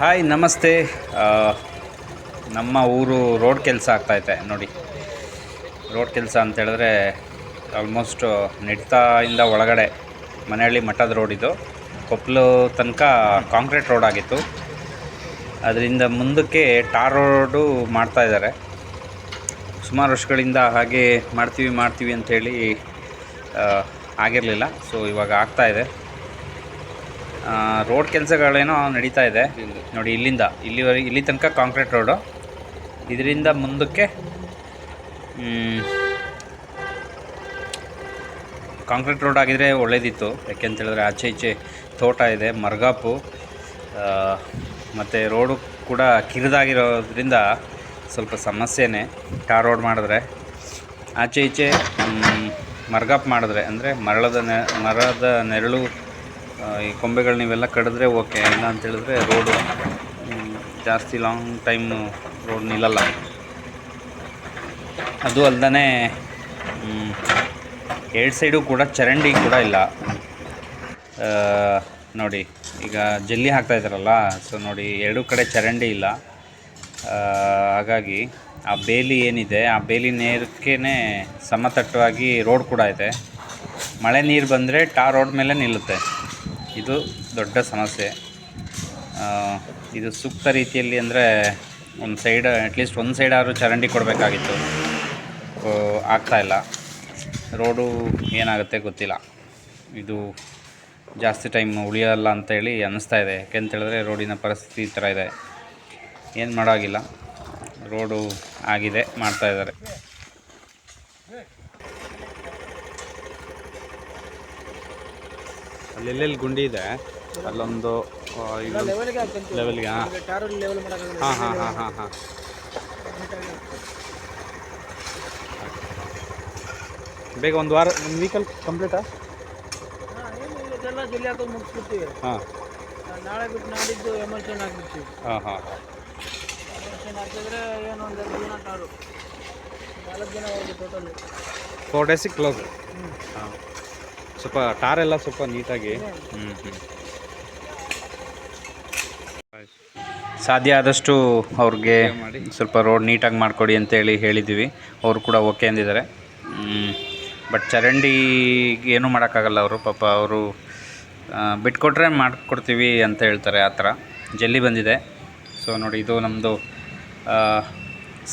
Hi, ನಮಸ್ತೆ. ನಮ್ಮ ಊರು ರೋಡ್ ಕೆಲಸ ಆಗ್ತಾಯಿದೆ ನೋಡಿ. ರೋಡ್ ಕೆಲಸ ಅಂತ ಹೇಳಿದ್ರೆ ಆಲ್ಮೋಸ್ಟ್ ಇಂದ ಒಳಗಡೆ ಮನೆಹಳ್ಳಿ ಮಠದ ರೋಡ್ ಇದು. ಕೊಪ್ಪಲು ತನಕ ಕಾಂಕ್ರೀಟ್ ರೋಡ್ ಆಗಿತ್ತು. ಅದರಿಂದ ಮುಂದಕ್ಕೆ ಟಾರ್ ರೋಡು ಮಾಡ್ತಾಯಿದ್ದಾರೆ ಸುಮಾರು ವರ್ಷಗಳಿಂದ ಹಾಗೆ ಮಾಡ್ತೀವಿ ಮಾಡ್ತೀವಿ ಅಂಥೇಳಿ ಆಗಿರಲಿಲ್ಲ. ಸೊ ಇವಾಗ ಆಗ್ತಾ ಇದೆ. ರೋಡ್ ಕೆಲಸಗಳೇನೋ ನಡೀತಾ ಇದೆ. ನೋಡಿ ಇಲ್ಲಿಂದ. ಇಲ್ಲಿವರೆಗೆ ಇಲ್ಲಿ ತನಕ ಕಾಂಕ್ರೀಟ್ ರೋಡು ಇದರಿಂದ ಮುಂದಕ್ಕೆ ಕಾಂಕ್ರೀಟ್ ರೋಡ್ ಆಗಿದ್ರೆ ಒಳ್ಳೇದಿತ್ತು. ಯಾಕೆಂತ ಹೇಳಿದ್ರೆ ಆಚೆ ಈಚೆ ತೋಟ ಇದೆ ಮರ್ಗಾಪು. ಮತ್ತು ರೋಡು ಕೂಡ ಕಿರಿದಾಗಿರೋದ್ರಿಂದ ಸ್ವಲ್ಪ ಸಮಸ್ಯೆನೇ. ಟಾರ್ ರೋಡ್ ಮಾಡಿದ್ರೆ ಆಚೆ ಈಚೆ ಮರ್ಗಾಪ್ ಮಾಡಿದ್ರೆ ಅಂದರೆ ಮರಳದ ನೆ ಮರದ ನೆರಳು ಈ ಕೊಂಬೆಗಳು ನೀವೆಲ್ಲ ಕಡಿದ್ರೆ ಓಕೆ, ಇಲ್ಲ ಅಂತ ಹೇಳಿದ್ರೆ ರೋಡು ಜಾಸ್ತಿ ಲಾಂಗ್ ಟೈಮ್ ರೋಡ್ ನಿಲ್ಲಲ್ಲ. ಅದು ಅಲ್ದೇ ಎರಡು ಸೈಡು ಕೂಡ ಚರಂಡಿ ಕೂಡ ಇಲ್ಲ. ನೋಡಿ, ಈಗ ಜಲ್ಲಿ ಹಾಕ್ತಾ ಇದ್ದಾರಲ್ಲ ಸೊ ನೋಡಿ, ಎರಡೂ ಕಡೆ ಚರಂಡಿ ಇಲ್ಲ. ಹಾಗಾಗಿ ಆ ಬೇಲಿ ಏನಿದೆ, ಆ ಬೇಲಿ ನೇರಕ್ಕೇ ಸಮತಟ್ಟವಾಗಿ ರೋಡ್ ಕೂಡ ಇದೆ. ಮಳೆ ನೀರು ಬಂದರೆ ಟಾರ್ ರೋಡ್ ಮೇಲೆ ನಿಲ್ಲುತ್ತೆ. ಇದು ದೊಡ್ಡ ಸಮಸ್ಯೆ. ಇದು ಸೂಕ್ತ ರೀತಿಯಲ್ಲಿ ಅಂದರೆ ಒಂದು ಸೈಡ್ ಅಟ್ಲೀಸ್ಟ್ ಒಂದು ಸೈಡ್ ಆದರೂ ಚರಂಡಿ ಕೊಡಬೇಕಾಗಿತ್ತು. ಆಗ್ತಾಯಿಲ್ಲ ರೋಡು ಏನಾಗುತ್ತೆ ಗೊತ್ತಿಲ್ಲ. ಇದು ಜಾಸ್ತಿ ಟೈಮ್ ಉಳಿಯೋಲ್ಲ ಅಂತೇಳಿ ಅನ್ನಿಸ್ತಾ ಇದೆ. ಯಾಕೆಂತೇಳಿದ್ರೆ ರೋಡಿನ ಪರಿಸ್ಥಿತಿ ಈ ಥರ ಇದೆ. ಏನು ಮಾಡೋಗಿಲ್ಲ. ರೋಡು ಆಗಿದೆ, ಮಾಡ್ತಾ ಅಲ್ಲಿ ಎಲ್ಲೆಲ್ಲಿ ಗುಂಡಿ ಇದೆ ಅಲ್ಲೊಂದು ಲೆವೆಲ್ಗೆ ಹಾಂ. ಹಾಂ ಹಾಂ ಹಾಂ ಹಾಂ ಹಾಂ. ಬೇಗ ಒಂದು ವಾರ ಒಂದು ವೀಕಲ್ಲಿ ಕಂಪ್ಲೀಟಾ ಹಾಂ ನಾಳೆ ಬಿಟ್ಟು ನಾಡಿದ್ದು ಎಮರ್ಷನ್ ಹಾಕ್ಬಿಡ್ತೀವಿ. ಹಾಂ ಹಾಂ. ಎಮರ್ಷನ್ ಹಾಕಿದ್ರೆ ಏನು ಒಂದು ಎರಡು ದಿನ ಟಾರು ನಾಲ್ಕು ದಿನ ಹೋಗಿ ಟೋಟಲ್ ಫೋರ್ ಡೇಸಿಗೆ ಕ್ಲೋಸ್ ಹಾಂ. ಸ್ವಲ್ಪ ಟಾರ್ ಎಲ್ಲ ಸ್ವಲ್ಪ ನೀಟಾಗಿ. ಹ್ಞೂ ಹ್ಞೂ ಸಾಧ್ಯ ಆದಷ್ಟು ಅವ್ರಿಗೆ ಸ್ವಲ್ಪ ರೋಡ್ ನೀಟಾಗಿ ಮಾಡಿಕೊಡಿ ಅಂತೇಳಿ ಹೇಳಿದ್ದೀವಿ ಅವರು ಕೂಡ ಓಕೆ ಅಂದಿದ್ದಾರೆ. ಬಟ್ ಚರಂಡಿ ಏನೂ ಮಾಡೋಕ್ಕಾಗಲ್ಲ ಅವರು ಪಾಪ ಅವರು ಬಿಟ್ಕೊಟ್ರೆ ಮಾಡಿಕೊಡ್ತೀವಿ ಅಂತ ಹೇಳ್ತಾರೆ ಆ ಥರ. ಜಲ್ಲಿ ಬಂದಿದೆ. ಸೊ ನೋಡಿ ಇದು ನಮ್ಮದು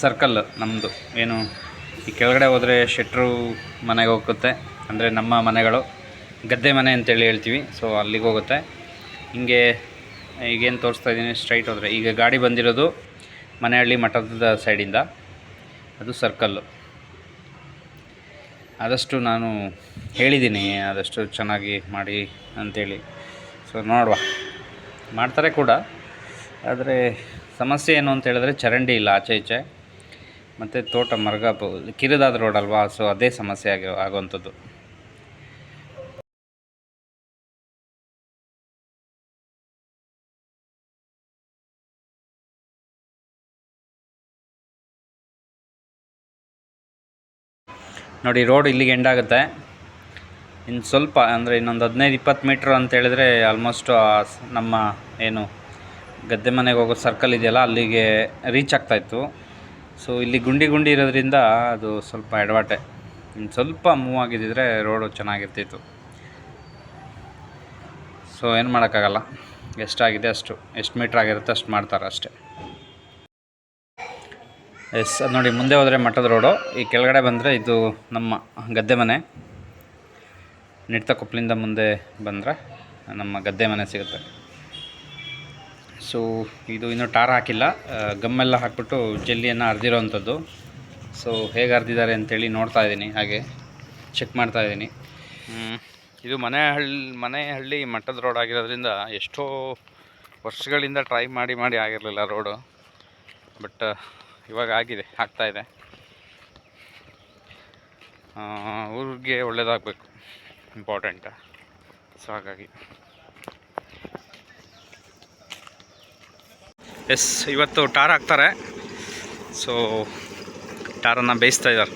ಸರ್ಕಲ್ ನಮ್ಮದು ಏನು ಈ ಕೆಳಗಡೆ ಹೋದರೆ ಶೆಟ್ರು ಮನೆಗೆ ಹೋಗುತ್ತೆ. ಅಂದರೆ ನಮ್ಮ ಮನೆಗಳು, ಗದ್ದೆ ಮನೆ ಅಂತೇಳಿ ಹೇಳ್ತೀವಿ ಸೊ ಅಲ್ಲಿಗೆ ಹೋಗುತ್ತೆ. ಹಿಂಗೆ ಈಗೇನು ತೋರಿಸ್ತಾ ಇದ್ದೀನಿ ಸ್ಟ್ರೈಟ್ ಹೋದರೆ. ಈಗ ಗಾಡಿ ಬಂದಿರೋದು ಮನೆಹಳ್ಳಿ ಮಠದ ಸೈಡಿಂದ ಅದು ಸರ್ಕಲ್ಲು ಆದಷ್ಟು ನಾನು ಹೇಳಿದ್ದೀನಿ, ಆದಷ್ಟು ಚೆನ್ನಾಗಿ ಮಾಡಿ ಅಂಥೇಳಿ ಸೊ ನೋಡುವ. ಮಾಡ್ತಾರೆ ಕೂಡ. ಆದರೆ ಸಮಸ್ಯೆ ಏನು ಅಂತ ಹೇಳಿದ್ರೆ ಚರಂಡಿ ಇಲ್ಲ ಆಚೆ ಈಚೆ. ಮತ್ತು ತೋಟ ಮರಗ ಕಿರಿದಾದ ರೋಡ್ ಅಲ್ವಾ ಸೊ ಅದೇ ಸಮಸ್ಯೆ ಆಗಿ ಆಗುವಂಥದ್ದು. ನೋಡಿ ರೋಡ್ ಇಲ್ಲಿಗೆ ಎಂಡ್ ಆಗುತ್ತೆ. ಇನ್ನು ಸ್ವಲ್ಪ, ಅಂದರೆ ಇನ್ನೊಂದು ಹದಿನೈದು, ಇಪ್ಪತ್ತು ಮೀಟ್ರ್ ಅಂತ ಹೇಳಿದ್ರೆ ಆಲ್ಮೋಸ್ಟ್ ನಮ್ಮ ಏನು ಗದ್ದೆ ಮನೆಗೆ ಹೋಗೋ ಸರ್ಕಲ್ ಇದೆಯಲ್ಲ, ಅಲ್ಲಿಗೆ ರೀಚ್ ಆಗ್ತಾಯಿತ್ತು ಸೊ ಇಲ್ಲಿ ಗುಂಡಿ ಗುಂಡಿ ಇರೋದ್ರಿಂದ ಅದು ಸ್ವಲ್ಪ ಎಡವಾಟೆ. ಇನ್ನು ಸ್ವಲ್ಪ ಮೂವ್ ಆಗಿದ್ದಿದ್ರೆ ರೋಡು ಚೆನ್ನಾಗಿರ್ತಿತ್ತು. ಸೊ ಏನು ಮಾಡೋಕ್ಕಾಗಲ್ಲ. ಎಷ್ಟಾಗಿದೆ ಅಷ್ಟು, ಎಷ್ಟು ಮೀಟ್ರ್ ಆಗಿರುತ್ತೆ ಅಷ್ಟು ಮಾಡ್ತಾರೆ ಅಷ್ಟೇ. ಎಸ್, ಅದು ನೋಡಿ, ಮುಂದೆ ಹೋದರೆ ಮಠದ ರೋಡು. ಈ ಕೆಳಗಡೆ ಬಂದರೆ ಇದು ನಮ್ಮ ಗದ್ದೆ ಮನೆ. ನಿಡ್ತ ಕೊಪ್ಪಲಿಂದ ಮುಂದೆ ಬಂದರೆ ನಮ್ಮ ಗದ್ದೆ ಮನೆ ಸಿಗುತ್ತೆ. ಸೊ ಇದು ಇನ್ನೂ ಟಾರ್ ಹಾಕಿಲ್ಲ. ಗಮ್ಮೆಲ್ಲ ಹಾಕ್ಬಿಟ್ಟು ಜಲ್ಲಿಯನ್ನು ಅರ್ದಿರೋ ಅಂಥದ್ದು ಸೊ ಹೇಗೆ ಅರ್ದಿದ್ದಾರೆ ಅಂತೇಳಿ ನೋಡ್ತಾ ಇದ್ದೀನಿ, ಹಾಗೆ ಚೆಕ್ ಮಾಡ್ತಾ ಇದ್ದೀನಿ. ಇದು ಮನೆ ಹಳ್ಳಿ ಮನೆ ಹಳ್ಳಿ ಮಠದ ರೋಡ್ ಆಗಿರೋದ್ರಿಂದ ಎಷ್ಟೋ ವರ್ಷಗಳಿಂದ ಟ್ರೈ ಮಾಡಿ ಮಾಡಿ ಆಗಿರಲಿಲ್ಲ ರೋಡು. ಬಟ್ ಇವಾಗ ಆಗಿದೆ, ಆಗ್ತಾ ಇದೆ. ಊರಿಗೆ ಒಳ್ಳೆಯದಾಗಬೇಕು ಇಂಪಾರ್ಟೆಂಟ ಸೊ ಹಾಗಾಗಿ. ಎಸ್ ಇವತ್ತು ಟಾರ್ ಹಾಕ್ತಾರೆ. ಸೊ ಟಾರನ್ನು ಬೇಯಿಸ್ತಾ ಇದ್ದಾರೆ.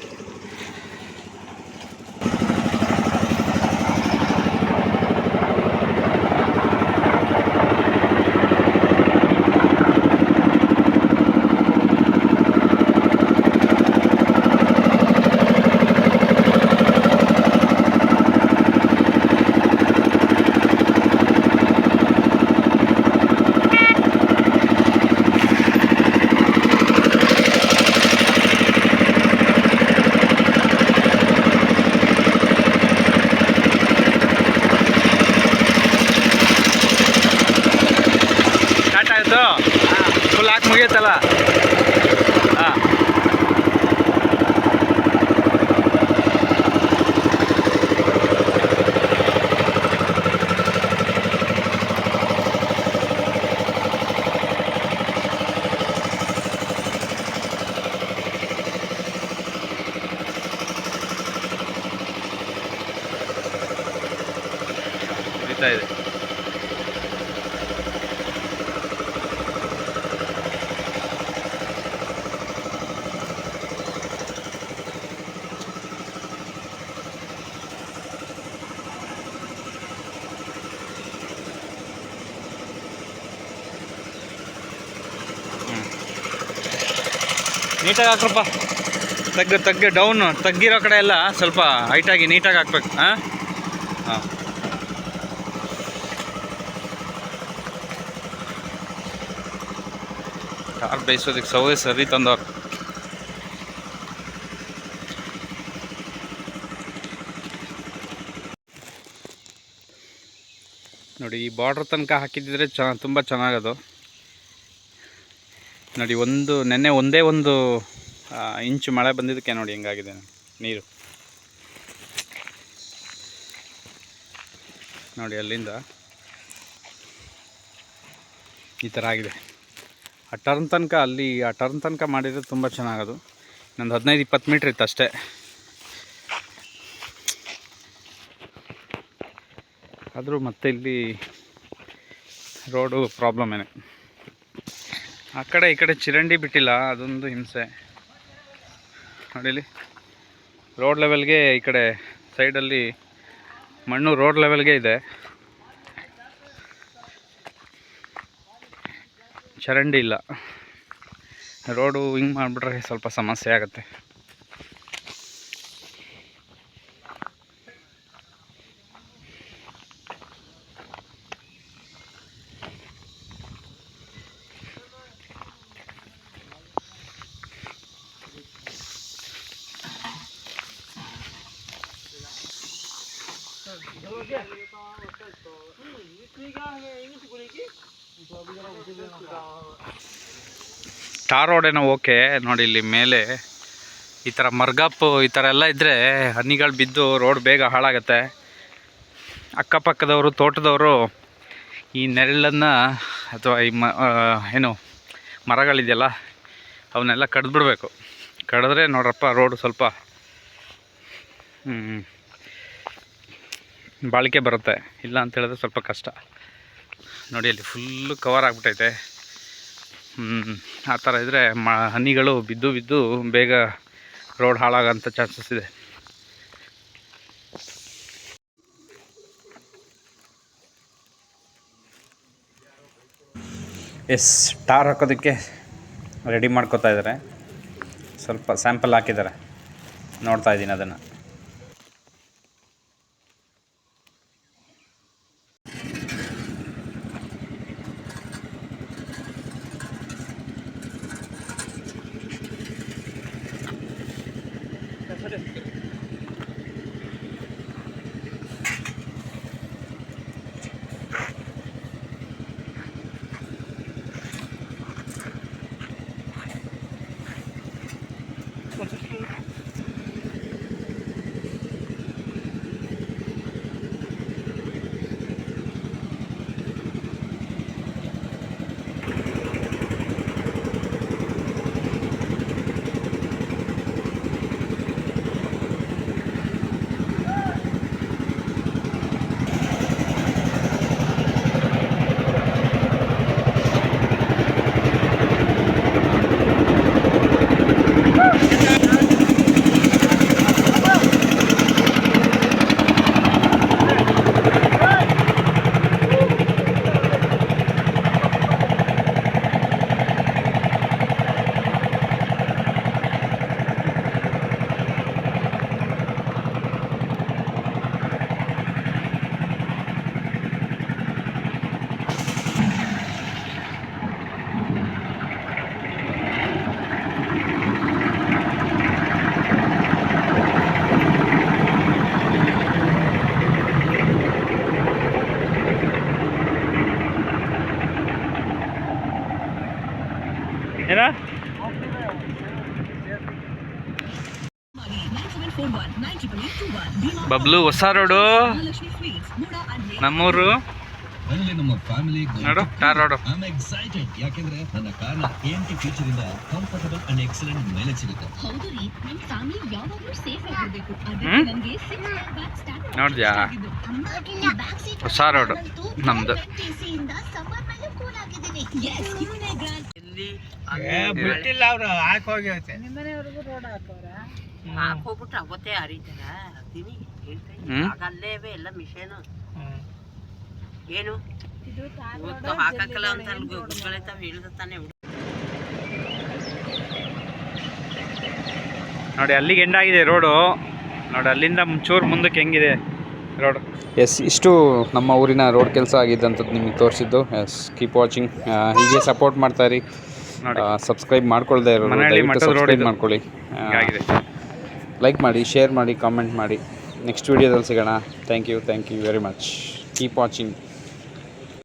ಲಾಕ್ ಮುಗಿಯುತ್ತಲ್ಲ ಹಾಂ ಕುಡಿತಾ ಇದೆ ನೀಟಾಗಿ ಹಾಕ್ರಪ್ಪ. ತಗ್ಗ ತಗ್ಗ ಡೌನ್ ತಗ್ಗಿರೋ ಕಡೆ ಎಲ್ಲ ಸ್ವಲ್ಪ ಹೈಟಾಗಿ ನೀಟಾಗಿ ಹಾಕ್ಬೇಕು, ಹಾಂ? ಹಾಂ. ಕಾರ್ ಬೇಯಿಸೋದಕ್ಕೆ ಸೌದೆ ಸರಿ ತಂದವ್ರು. ನೋಡಿ, ಈ ಬಾರ್ಡ್ರ್ ತನಕ ಹಾಕಿದ್ದಿದ್ರೆ ಚ, ತುಂಬ ಚೆನ್ನಾಗದು. ನೋಡಿ, ಒಂದು ನೆನ್ನೆ ಒಂದೇ ಒಂದು ಇಂಚು ಮಳೆ ಬಂದಿದ್ದಕ್ಕೆ ನೋಡಿ ಹೆಂಗಾಗಿದೆ ನೀರು. ನೋಡಿ, ಅಲ್ಲಿಂದ ಈ ಥರ ಆಗಿದೆ. ಆ ಟರ್ನ್ ತನಕ ಅಲ್ಲಿ, ಆ ಟರ್ನ್ ತನಕ ಮಾಡಿದರೆ ತುಂಬ ಚೆನ್ನಾಗದು. ನಂದು ಹದಿನೈದು, ಇಪ್ಪತ್ತು ಮೀಟ್ರ್ ಇತ್ತು ಅಷ್ಟೇ. ಆದರೂ ಮತ್ತೆ ಇಲ್ಲಿ ರೋಡು ಪ್ರಾಬ್ಲಮ್ ಏನೇ. ಆ ಕಡೆ, ಈ ಕಡೆ ಚಿರಂಡಿ ಬಿಟ್ಟಿಲ್ಲ, ಅದೊಂದು ಹಿಂಸೆ. ನೋಡಿಲಿ? ರೋಡ್ ಲೆವೆಲ್ಗೆ ಈ ಕಡೆ ಸೈಡಲ್ಲಿ ಮಣ್ಣು ರೋಡ್ ಲೆವೆಲ್ಗೆ ಇದೆ. ಚರಂಡಿ ಇಲ್ಲ. ರೋಡು ಹಿಂಗೆ ಮಾಡಿಬಿಟ್ರೆ ಸ್ವಲ್ಪ ಸಮಸ್ಯೆ ಆಗುತ್ತೆ. ಟಾರ್ ರೋಡೇನೋ ಓಕೆ ನೋಡಿ ಇಲ್ಲಿ ಮೇಲೆ ಈ ಥರ ಮರ್ಗಪ್ಪು ಈ ಥರ ಎಲ್ಲ ಇದ್ದರೆ ಹನಿಗಳು ಬಿದ್ದು ರೋಡ್ ಬೇಗ ಹಾಳಾಗತ್ತೆ. ಅಕ್ಕಪಕ್ಕದವರು ತೋಟದವರು ಈ ನೆರಳನ್ನು ಅಥವಾ ಈ ಮ ಏನು ಮರಗಳಿದೆಯಲ್ಲ ಅವನ್ನೆಲ್ಲ ಕಡ್ದುಬಿಡ್ಬೇಕು. ಕಡಿದ್ರೆ ನೋಡ್ರಪ್ಪ ರೋಡು ಸ್ವಲ್ಪ ಹ್ಮ್, ಬಾಳಿಕೆ ಬರುತ್ತೆ. ಇಲ್ಲ ಅಂತ ಹೇಳಿದ್ರೆ ಸ್ವಲ್ಪ ಕಷ್ಟ. ನೋಡಿ, ಅಲ್ಲಿ ಫುಲ್ಲು ಕವರ್ ಆಗಿಬಿಟ್ಟೈತೆ. ಆ ಥರ ಇದ್ದರೆ ಮ, ಹನಿಗಳು ಬಿದ್ದು ಬಿದ್ದು ಬೇಗ ರೋಡ್ ಹಾಳಾಗೋಂಥ ಚಾನ್ಸಸ್ ಇದೆ. ಎಸ್ ಟಾರ್ ಹಾಕೋದಕ್ಕೆ ರೆಡಿ ಮಾಡ್ಕೋತಾ ಇದ್ದಾರೆ ಸ್ವಲ್ಪ ಸ್ಯಾಂಪಲ್ ಹಾಕಿದ್ದಾರೆ. ನೋಡ್ತಾ ಇದ್ದೀನಿ ಅದನ್ನು. ಬಬ್ಲು ಹೊಸ ರೋಡು. ನಮ್ಮೂರು. ಅಲ್ಲಿ ನಮ್ಮ ಫ್ಯಾಮಿಲಿ ನೋಡು ಟಾರ್ ರೋಡು ಐ ಎಕ್ಸೈಟೆಡ್ ಯಾಕೆಂದ್ರೆ ನನ್ನ ಕಾರ್ನ ಟಿ ಫೀಚರ್ ಇಂದ ಕಂಫರ್ಟಬಲ್ ಅಂಡ್ ಎಕ್ಸಲೆಂಟ್ ಮೈಲೇಜ್ ಸಿಗುತ್ತೆ. ಹೌದು ರೀ ನಮ್ಮ ಫ್ಯಾಮಿಲಿ ಯಾವಾಗಲೂ ಸೇಫ್ ಆಗಿರಬೇಕು ಅದಕ್ಕೆ ನನಗೆ ನಮ್ಗೆ ಸಿಕ್ಸ್ ಬ್ಯಾಕ್ ಸ್ಟಾರ್ಟ್ ನೋಡ್ದ್ಯಾ? ಹೊಸ ರೋಡು ನಮ್ದು. ಸಮ್ಮರ್ ಮೇಲೆ ಕೂಲ್ ಆಗಿದ್ದೀನಿ ಎಸ್ ಇವನೇ ಗ್ರ್ಯಾಂಡ್ ಬಿಟ್ಟಿಲ್ಲ ಅವರು ಹಾಕೋಗಿ ಹೋಗಿರುತ್ತೆ ನಿಮ್ಮನೆವರೆಗೂ ರೋಡ್ ಹಾಕವ್ರ? ಹಾಕೋಗ್ಬಿಟ್ಟು ಅವತ್ತೇ ಹರಿತಾರ ದಿನಿ ಹೇಳ್ತಾ ಇದ್ದೀನಿ. ಹ್ಮ್. ಆಗ ಅಲ್ಲೇ ಇವೆ ಎಲ್ಲ ಮಿಷನ್. ಏನು? ಇವತ್ತು ಹಾಕಕ್ಕಲ್ಲ ಅಂತ ಅಲ್ಲಿ ಗುಡ್ಗಳೆತಾವ ಇಳ್ದ ತಾನೆ ನೋಡಿ ಅಲ್ಲಿಗೆ ಆಗಿದೆ ರೋಡು. ನೋಡಿ ಅಲ್ಲಿಂದ ಚೂರು ಮುಂದಕ್ಕೆ ಹೆಂಗಿದೆ ರೋಡ್. ಎಸ್ ಇಷ್ಟು ನಮ್ಮ ಊರಿನ ರೋಡ್ ಕೆಲಸ ಆಗಿದ್ದಂಥದ್ದು ನಿಮಗೆ ತೋರಿಸಿದ್ದು. ಎಸ್ ಕೀಪ್ ವಾಚಿಂಗ್ ಹೀಗೆ ಸಪೋರ್ಟ್ ಮಾಡ್ತಾ ಇರಿ. ನೋಡಿ. ಸಬ್ಸ್ಕ್ರೈಬ್ ಮಾಡ್ಕೊಳ್ದೆ ಇರೋ ಸಬ್ಸ್ಕ್ರೈಬ್ ಇದು. ಮಾಡ್ಕೊಳ್ಳಿ. ಹಿಂಗಾಗಿದೆ. ಲೈಕ್ ಮಾಡಿ ಶೇರ್ ಮಾಡಿ ಕಾಮೆಂಟ್ ಮಾಡಿ. ನೆಕ್ಸ್ಟ್ ವೀಡಿಯೋದಲ್ಲಿ ಸಿಗೋಣ. Thank you thank you very much keep watching